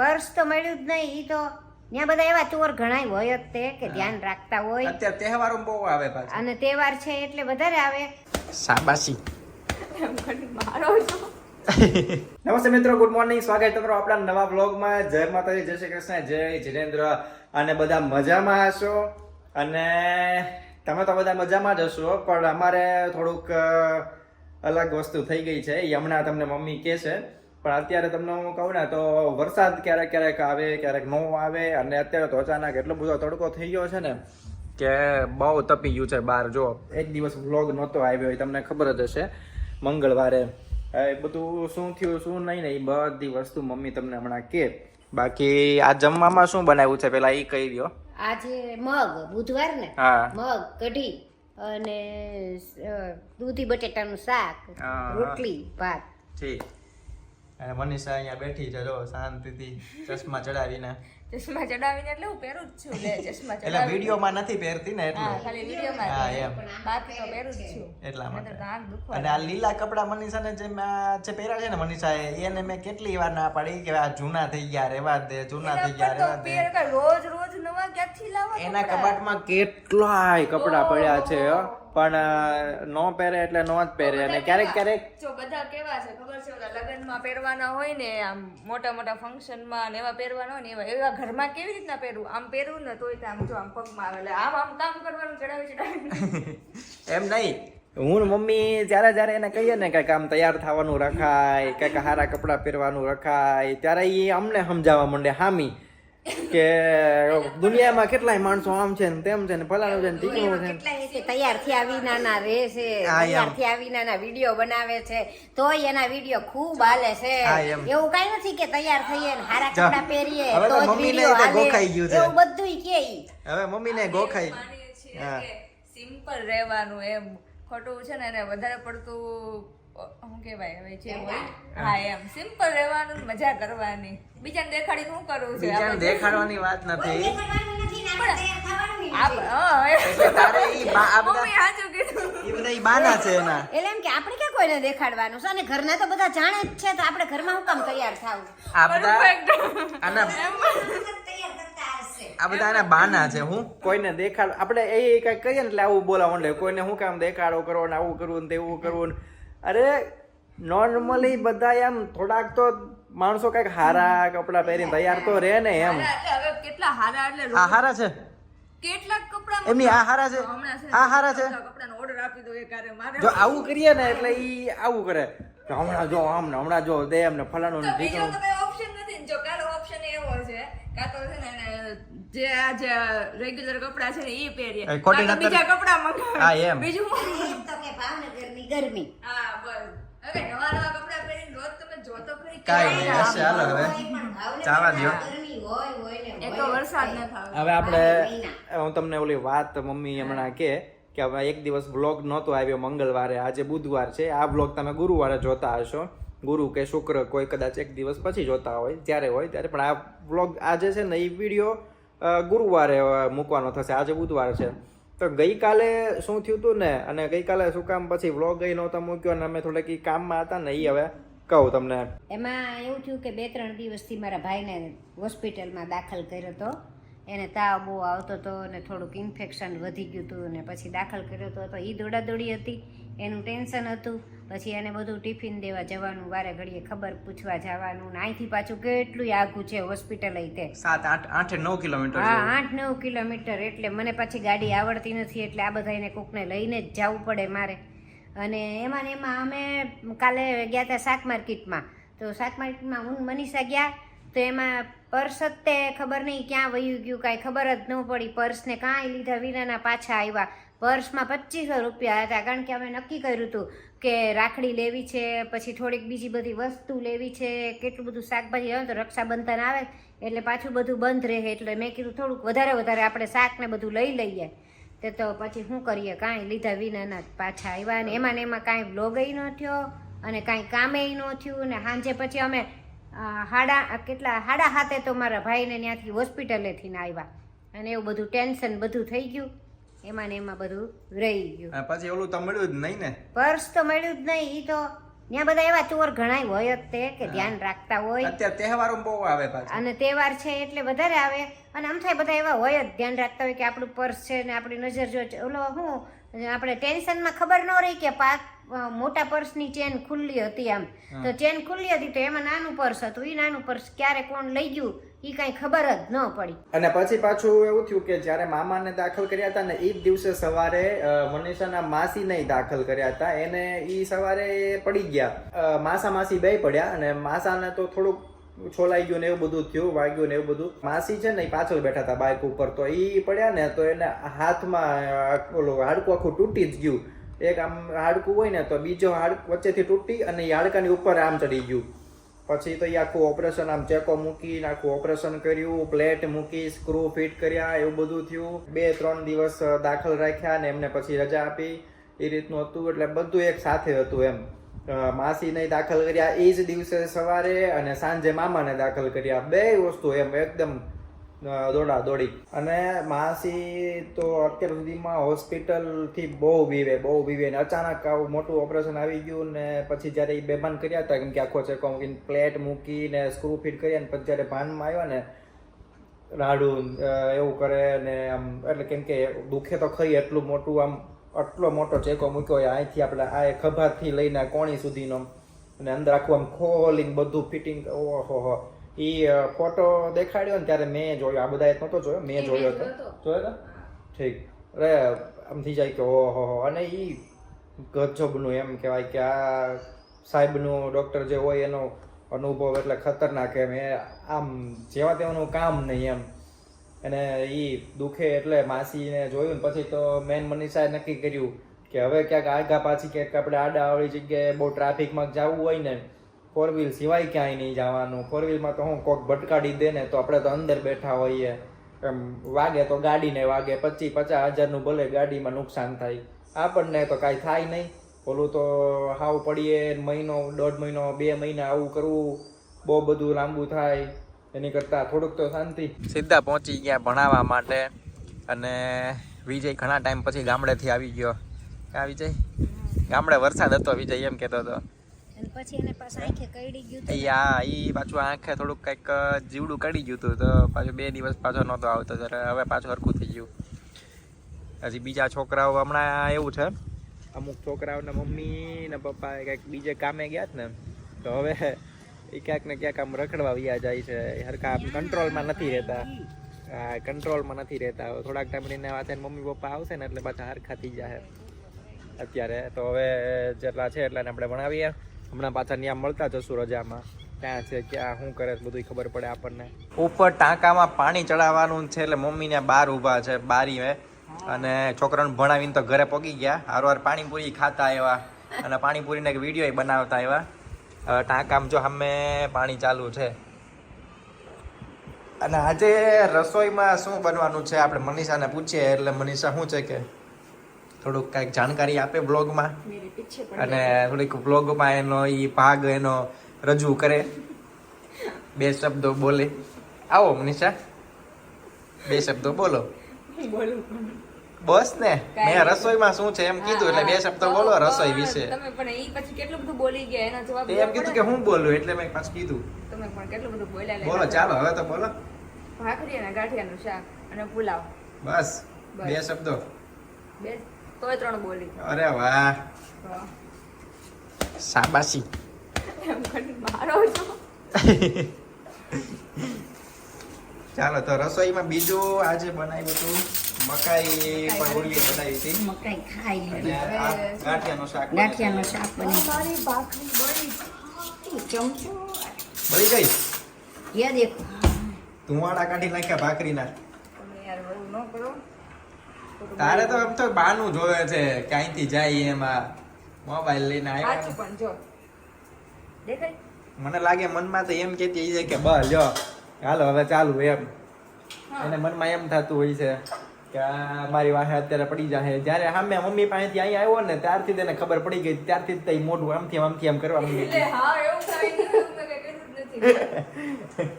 Purse તો મળ્યું જ નહીં ઈ તો ત્યાં બધા એવા ચોર ઘણાય હોય જ તે કે ધ્યાન રાખતા હોય. અત્યારે તહેવારો બહુ આવે પાછા. અને તહેવાર છે એટલે વધારે આવે. શાબાશી. મારો છો નમસ્તે મિત્રો ગુડ મોર્નિંગ. સ્વાગત તમારો આપણા નવા બ્લોગમાં જય માતાજી જય શ્રી કૃષ્ણ જય જીનેન્દ્ર અને બધા મજામાં હશો? અને તમે તો બધા મજામાં જ હશો પણ અમારે થોડુંક અલગ વસ્તુ થઈ ગઈ છે. એ હમણાં તમને મમ્મી કહે છે. પણ અત્યારે તમને હું કહું ને તો વરસાદ ક્યારેક ક્યારેક આવે ક્યારેક ન આવે અને અત્યારે તો અચાનક એટલો બધો તડકો થઈ ગયો છે ને કે બહુ તપી ગયું છે બહાર. જો એક દિવસ વ્લોગ નહોતો આવ્યો એ તમને ખબર જ હશે. મંગળવારે એ બધું શું થયું શું નહીં ને એ બધી વસ્તુ મમ્મી તમને હમણાં કે. બાકી આ જમવામાં શું બનાવ્યું છે? પેલા એ કહી દો આજે મગ બુધવાર ને? હા. મગ કઢી અને દૂધી બટેટાનું શાક. રોટલી ભાત. ઠીક. અને મનીષા અહીંયા બેઠી છે જો શાંતિથી ચશ્મા ચડાવીને. ચશ્મા ચડાવીને એટલે હું પહેરું જ છું લે ચશ્મા એટલે વિડીયોમાં નથી પહેરતી ને એટલે? ખાલી વિડીયોમાં હા, એમ. બાકી તો પહેરું જ છું. એટલા માટે. અને આ લીલા કપડા મનીષાને જે જે પહેર્યા છે ને એ એને મેં કેટલી વાર ના પાડી કે આ જૂના થઈ ગયા રેવા દે જૂના થઈ ગયા રેવા દે. રોજ રોજ નવા ક્યાંથી લાવો એના કબાટમાં કેટલાય કપડા પડ્યા છે હો. પણ નો પહેરે એટલે નો જ પહેરે. અને ક્યારેક ક્યારેક જો બધા કેવા છે ખબર છે? ઓલા લગ્નમાં પહેરવાના હોય ને આમ મોટા મોટા ફંક્શનમાં ને એવા પહેરવાના હોય ને એવા એવા ઘરમાં કેવી રીતના પહેરવું આમ પહેરવું ને તોય આમ જો આમ પગમાં આવે. એટલે આમ આમ કામ કરવાનું ચડાવી ચડાવી એમ નહીં. હું મમ્મી જ્યારે જ્યારે એને કહીએ ને કે આમ તૈયાર થવાનું રખાય કંઈક સારા કપડાં પહેરવાનું રખાય ત્યારે એ અમને સમજાવવા માંડે હામી કે દુનિયામાં કેટલાય માણસો આમ છે ને તેમ છે ને ફલાણું છે ને ઢીકણું છે તૈયાર થયા વિનાના રહે છે. તૈયાર થયા વિનાના વીડિયો બનાવે છે તોય એના વીડિયો ખૂબ હાલે છે એવું કઈ નથી કે તૈયાર થઈએ ને હારા કપડા પહેરીએ તો મમ્મીને ગોખાઈ ગયું છે. એવું બધુંય કે. હવે મમ્મીને ગોખાઈ હા. સિમ્પલ રહેવાનું એમ ખોટું છે ને એને વધારે પડતું શું કહેવાય હવે જે હોય. હા. એમ. સિમ્પલ રહેવાનું મજા કરવાની. બીજાને દેખાડી શું કરવું છે? બીજાને દેખાડવાની વાત નથી. હા, આ બધા બાના છે એના. એટલે એમ કે આપણે ક્યાં કોઈને દેખાડવાનું? છે અને ઘરના તો બધા જાણે જ છે તો આપણે ઘરમાં શું કામ તૈયાર થાવું આ બધા Perfect. આના આ બધા એના બાના છે હું? કોઈને દેખાડ આપણે એ કઈ કહીએ ને એટલે આવું બોલાવું કોઈને શું કામ દેખાડો કરો ને આવું કરવું ને તેવું કરવું ને અરે નોર્મલી બધા એમ થોડાક તો માણસો કંઈક હારા કપડા પહેરીને તૈયાર તો રહે ને એમ. હારા એટલે હવે કેટલા હારા એટલે આ હારા છે? કેટલાક કપડા એમની આ હારા છે? આ હારા છે? કપડાનો ઓર્ડર આપી દો એક હારે મારે. જો આવું કરીએ ને એટલે ઈ આવું કરે. હમણાં જો આમ ને હમણાં જો દે એમને ફલાણું ને તો બીજો ઢીકણું તો કઈ ઓપ્શન નથી ને જો કારો ઓપ્શન એવો છે કાં તો છે ને જે આ જે રેગ્યુલર કપડા છે ને એ પહેરીએ. એ ખોટી કાં તો નતર- હા, એમ. બીજું તો કે ભાવનગરની ગરમી. હા બસ. હવે નવા નવા કપડા પહેરીને રોજ તમે જો ખરી કાંઈ નહીં, હશે, હાલો હવે. પણ ભાવનગરમાં જાવા દ્યો. ગરમી હોય હોય ને એક હોય તો જ વરસાદ તે. ન થાય. હવે આપણે હું તમને ઓલી વાત મમ્મી હમણાં કે કે હવે એક દિવસ બ્લોગ નહોતો આવ્યો મંગળવારે આજે બુધવાર છે. આ બ્લોગ તમે ગુરુવારે જોતા હશો. ગુરુ કે શુક્ર કોઈ કદાચ એક દિવસ પછી જોતા હોય, જ્યારે હોય ત્યારે. પણ આ બ્લોગ આજે છે ને, એ વીડિયો ગુરુવારે મૂકવાનો થશે. આજે બુધવાર છે. તો ગઈકાલે શું થયું હતું ને? અને ગઈકાલે શું કામ પછી વ્લોગ ગઈ નહોતો મૂક્યો અને અમે થોડેક કામમાં હતા ને એ હવે કહું તમને. એમાં એવું થયું કે બે ત્રણ દિવસથી મારા ભાઈને હોસ્પિટલમાં દાખલ કર્યો હતો એને તાવ બહુ આવતો હતો અને થોડુંક ઇન્ફેક્શન વધી ગયું હતું અને પછી દાખલ કર્યો હતો તો એ દોડાદોડી હતી. એનું ટેન્શન હતું. પછી એને બધું ટિફિન દેવા જવાનું વારે ઘડીએ ખબર પૂછવા જવાનું ને અહીંથી પાછું કેટલું આઘું છે હોસ્પિટલ તે. સાત આઠ આઠ નવ કિલોમીટર હા આઠ નવ કિલોમીટર એટલે મને પાછી ગાડી આવડતી નથી એટલે આ બધાને કોકને લઈને જ જવું પડે મારે. અને એમાં ને એમાં અમે કાલે ગયા હતા શાક માર્કેટમાં. તો શાક માર્કેટમાં હું મનીષા ગયા તો એમાં પર્સ જ તે ખબર નહીં ક્યાં વયું ગયું કાંઈ ખબર જ ન પડી. પર્સને કાંઈ લીધા વિનાના પાછા આવ્યા પર્સમાં પચીસો રૂપિયા હતા કારણ કે અમે નક્કી કર્યું હતું કે રાખડી લેવી છે, પછી થોડીક બીજી બધી વસ્તુ લેવી છે, કેટલું બધું શાકભાજી આવે તો રક્ષાબંધન આવે, એટલે પાછું બધું બંધ રહે, એટલે મેં કીધું થોડુંક વધારે વધારે આપણે શાક ને બધું લઈ લઈએ. તે તો પછી શું કરીએ, કાંઈ લીધા વિનાના પાછા આવ્યા ને એમાં ને એમાં કાંઈ બ્લોગય ન થયો અને કાંઈ કામેય ન થયું ને સાંજે પછી અમે હાડા, કેટલા, હાડા હાથે તો મારા ભાઈને ત્યાંથી હોસ્પિટલેથી આવ્યા. અને એવું બધું ટેન્શન બધું થઈ ગયું. એમાં ને એમાં બધું રહી ગયું. પછી ઓલું તો મળ્યું જ નહીં ને? પર્સ તો મળ્યું જ નહીં ઈ તો ત્યાં બધા એવા ચોર ઘણાય હોય જ તે કે ધ્યાન રાખતા હોય. અત્યારે તહેવારો બહુ આવે પાછા. અને તહેવાર છે એટલે વધારે આવે. અને આમ થાય બધા એવા હોય જ ધ્યાન રાખતા હોય કે આપણું પર્સ છે ને આપણી નજર જો ઓલો હું આપણે ટેન્શનમાં ખબર ન રહી કે પાક મોટા પર્સની ચેન ખુલ્લી હતી આમ. તો ચેન ખુલ્લી હતી તો એમાં નાનું પર્સ હતું. એ નાનું પર્સ ક્યારે કોણ લઈ ગયું એ કાંઈ ખબર જ ન પડી. અને પછી પાછું એવું થયું કે જ્યારે મામાને દાખલ કર્યા હતા ને એ જ દિવસે સવારે મનીષાના માસીને દાખલ કર્યા હતા. એને એ સવારે પડી ગયા. માસા માસી બે પડ્યા અને માસાને તો થોડુંક છોલાઈ ગયું ને એવું બધું થયું વાગ્યું ને એવું બધું. માસી છે ને એ પાછળ બેઠા હતા બાઇક ઉપર. તો એ પડ્યા ને તો એને હાથમાં ઓલું હાડકું આખું તૂટી જ ગયું. એક આમ હાડકું હોય ને તો બીજો હાડ વચ્ચેથી તૂટી અને એ હાડકાની ઉપર આમ ચડી ગયું. પછી તો એ આખું ઓપરેશન આમ ચેકો મૂકીને આખું ઓપરેશન કર્યું પ્લેટ મૂકી સ્ક્રૂ ફિટ કર્યા, એવું બધું થયું. બે, ત્રણ દિવસ દાખલ રાખ્યા ને એમને પછી રજા આપી. એ રીતનું હતું એટલે બધું એક સાથે હતું એમ. માસી માસીને દાખલ કર્યા એ જ દિવસે સવારે અને સાંજે મામાને દાખલ કર્યા. બે વસ્તુ એમ, એકદમ દોડા, દોડી. અને માસી તો અત્યાર સુધીમાં હોસ્પિટલથી બહુ બીવે બહુ બીવે ને અચાનક આવું મોટું ઓપરેશન આવી ગયું ને પછી જ્યારે એ બેભાન કર્યા હતા, કેમ કે આખો ચેકો મૂકીને પ્લેટ મૂકીને સ્ક્રૂ ફિટ કર્યા ને પછી જ્યારે ભાનમાં આવ્યા ને રાડું એવું કરે ને આમ, એટલે કેમ કે દુખે તો ખરી એટલું મોટું, આમ આટલો મોટો ચેકો મૂક્યો હોય અહીંથી આપણે આ ખભાથી લઈને કોણી સુધીનો, અને અંદર આખું આમ ખોલીને બધું ફિટિંગ, ઓહો હો. એ ફોટો દેખાડ્યો ને ત્યારે મેં જોયો. આ બધા નહોતો જોયો? મેં જોયો હતો. જોયો હતો ઠીક. અરે આમ થઈ જાય કે ઓહો હો અને એ ગજબનું એમ કહેવાય કે આ સાહેબનું ડૉક્ટર જે હોય એનો અનુભવ એટલે ખતરનાક એમ. એ આમ જેવા તેવાનું કામ નહીં એમ. અને એ દુખે એટલે માસીને જોયું ને પછી તો મેન મનીષાએ નક્કી કર્યું કે હવે ક્યાંક આગા પાછી ક્યાંક આપણે આડા આવડી જગ્યાએ બહુ ટ્રાફિકમાં જવું હોય ને ફોર વ્હીલ સિવાય ક્યાંય નહીં જવાનું. ફોર વ્હીલમાં તો હું કોક ભટકાડી દે ને તો આપણે તો અંદર બેઠા હોઈએ. એમ વાગે તો ગાડીને વાગે, પચીસ પચાસ હજારનું ભલે ગાડીમાં નુકસાન થાય. આપણને તો કાંઈ થાય નહીં. ઓલું તો હાવ પડીએ મહિનો, દોઢ મહિનો, બે મહિના આવું કરવું, બહુ બધું લાંબુ થાય. એની કરતાં થોડુંક તો શાંતિ. સીધા પહોંચી ગયા ભણાવવા માટે અને વિજય ઘણા ટાઈમ પછી ગામડેથી આવી ગયો. ક્યાં વિજય? ગામડે વરસાદ હતો વિજય, એમ કહેતો હતો. પછી એને પાછા આંખે કરડી ગયું આ, ઈ પાછું આંખે થોડુંક કંઈક જીવડું કાઢી ગયું હતું. તો પાછું બે દિવસ પાછો નહોતો આવતો, ત્યારે હવે પાછું હરખું થઈ ગયું. હજી બીજા છોકરાઓ હમણાં એવું છે. અમુક છોકરાઓના મમ્મી ને પપ્પા કંઈક બીજે કામે ગયા ને, તો હવે એ ક્યાંક ને ક્યાંક આમ રખડવા વ્યા જાય છે. હરખા કંટ્રોલમાં નથી રહેતા. હા, કંટ્રોલમાં નથી રહેતા. થોડાક ટાઈમ રહીને પાછા મમ્મી પપ્પા આવશે ને એટલે પાછા હરખા થઈ જાય અત્યારે તો હવે જેટલા છે એટલાને આપણે ભણાવીએ. હમણાં પાછા ત્યાં મળતા જશું રજામાં. ક્યાં છે ક્યાં શું કરે બધું ખબર પડે આપણને. ઉપર ટાંકામાં પાણી ચડાવવાનું છે એટલે મમ્મીને બહાર ઊભા છે બારી અને છોકરાને ભણાવીને તો ઘરે પગી ગયા. હારવાર પાણીપુરી ખાતા આવ્યા. અને પાણીપુરીને એક વીડિયો બનાવતા આવ્યા. હવે ટાંકામાં જો સામે પાણી ચાલુ છે. અને આજે રસોઈમાં શું બનવાનું છે? આપણે મનીષાને પૂછીએ, એટલે મનીષા શું છે કે? થોડુંક કાંઈક જાણકારી આપે બ્લોગમાં અને થોડીક બ્લોગમાં એનો એ ભાગ એનો રજૂ કરે. બે શબ્દો બોલે. આવો મનીષા. બે શબ્દો બોલો. બસ ને. મેં રસોઈમાં શું છે એમ કીધું એટલે બે શબ્દો બોલો રસોઈ વિશે. તમે પણ ઈ પછી કેટલું બધું બોલી ગયા એનો જવાબ એમ કીધું કે હું બોલું એટલે મેં પાછું કીધું. તમે પણ કેટલું બધું બોલ્યા બોલો ચાલો હવે તો બોલો. ભાખરી અને ગાંઠિયાનું શાક અને પુલાવ. બસ. બે શબ્દો. બે તોય ત્રણ બોલી. અરે વાહ. શાબાશી મારો છો ચાલો તો રસોઈમાં બીજું આજે બનાવ્યું હતું. મકાઈ પણ બનાવી હતી. મકાઈ ખાઈ અને આ ગાંઠિયાનું શાક બને શાક બની મારી ભાખરી બળી. ચમચો? બળી ગઈ? યે દેખો ધુવાડા કાઢી નાખ્યા ભાખરીના. તમે યાર બહુ ન કરો. તારે તો એમ તો બાનું જોવે છે કે અહીંથી જાય એમાં. મોબાઈલ લઈને સાચું આવ્યા પણ જો. દેખાય? મને લાગે મનમાં તો એમ કેતી છે કે બસ જો હાલો હવે ચાલુ એમ. અને એને મનમાં એમ થતું હોય છે કે આ મારી વાહે અત્યારે પડી જાય જ્યારે સામે મમ્મી પાસેથી અહીંયા આવ્યો ને ત્યારથી તેને ખબર પડી ગઈ ત્યારથી જ તઈ મોઢું આમથી આમ આમથી આમ કરવા માંડી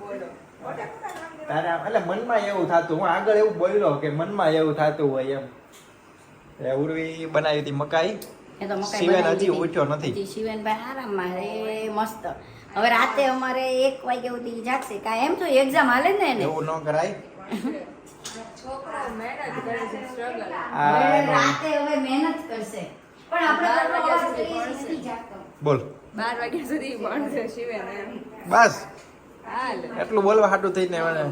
બોલો. તારે એટલે મનમાં એવું થતું. હું આગળ એવું બોલ્યો કે મનમાં એવું થતું હોય એમ. એ ઉર્વી બનાવી હતી મકાઈ. એ તો મકાઈ શિવેન હજી ઉઠ્યો નથી. શિવેનભાઈ આરામમાં રે મસ્ત. હવે રાતે અમારે એક વાગે સુધી જાગશે. કા એમ તો એક્ઝામ હાલે ને. એને એવું ન કરાય. છોકરો મહેનત કરે છે સ્ટ્રગલ આ હવે નો- રાતે હવે મહેનત કરશે. પણ આપણે બાર તો વાગ્યા સુધી જાગતો. બોલ. બાર વાગ્યા સુધી ભણશે શિવેન બસ. એટલું બોલવા હાટું થઈને મને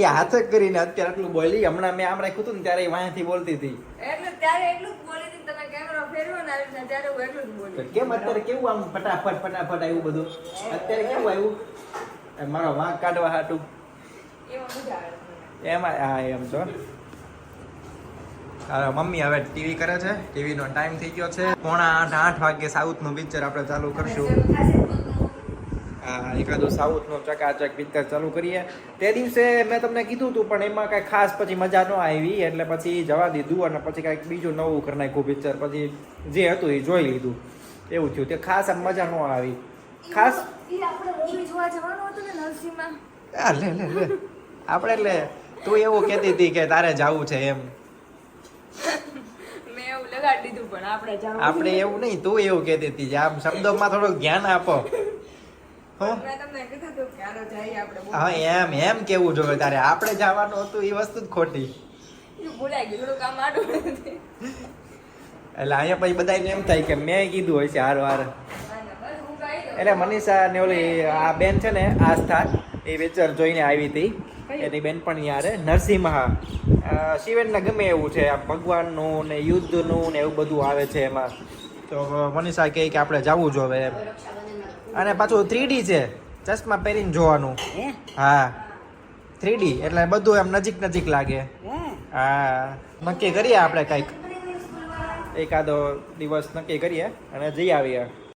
એ હાથ જ કરીને અત્યારે આટલું બોલી હમણાં મેં આમ રાખ્યું હતું ને ત્યારે એ બોલતી હતી. એટલે ત્યારે એટલું જ બોલી હતી તમે કેમેરો ફેરવો ને આવી ત્યારે હું એટલું જ બોલી કેમ અત્યારે કેવું આમ ફટાફટ ફટાફટ આવ્યું બધું? અત્યારે કેવું આવ્યું મારો વાંક કાઢવા હાટું. એમાં હા એમ છો મમ્મી હવે ટીવી કરે છે. ટીવી નો ટાઈમ થઈ ગયો છે. પોણા આઠ આઠ વાગે સાઉથનું પિક્ચર આપણે ચાલુ કરશું. એકાદું સાઉથનો ચકાચક પિક્ચર ચાલુ કરીએ. તે દિવસે મેં તમને કીધું હતું પણ એમાં કાંઈ ખાસ પછી મજા ન આવી એટલે પછી જવા દીધું અને પછી કાંઈક બીજું નવું કરી નાખ્યું પિક્ચર પછી જે હતું એ જોઈ લીધું. એવું થયું. તે ખાસ આમ મજા ન આવી. ખાસ લે લે લે. આપણે એટલે તું એવું કહેતી હતી કે તારે જવું છે એમ. આપણે આપણે એવું નહીં તું એવું કહેતી હતી. આમ શબ્દોમાં થોડુંક જ્ઞાન આપો. હો. એમ એમ કેવું જોઈએ તારે? આપણે જવાનું હતું એ વસ્તુ જ ખોટી. એટલે અહીંયા પછી બધાને એમ થાય કે મેં કીધું હોય છે હાર વાર. એટલે મનીષા ને ઓલી આ બેન છે ને આસ્થા એ પિક્ચર જોઈને આવી હતી. એની બેન પણ યારે નરસિંહા. શિવેનને ગમે એવું છે આ ભગવાનનું ને યુદ્ધનું ને એવું બધું આવે છે એમાં. તો મનીષા કહે કે આપણે જવું જોવે એમ. અને પાછું થ્રીડી છે. ચશ્મા પહેરીને જોવાનું. હા? થ્રીડી એટલે બધું એમ નજીક નજીક લાગે. હે? હા. નક્કી કરીએ આપણે કંઈક. એકાદો દિવસ નક્કી કરીએ અને જઈ આવીએ.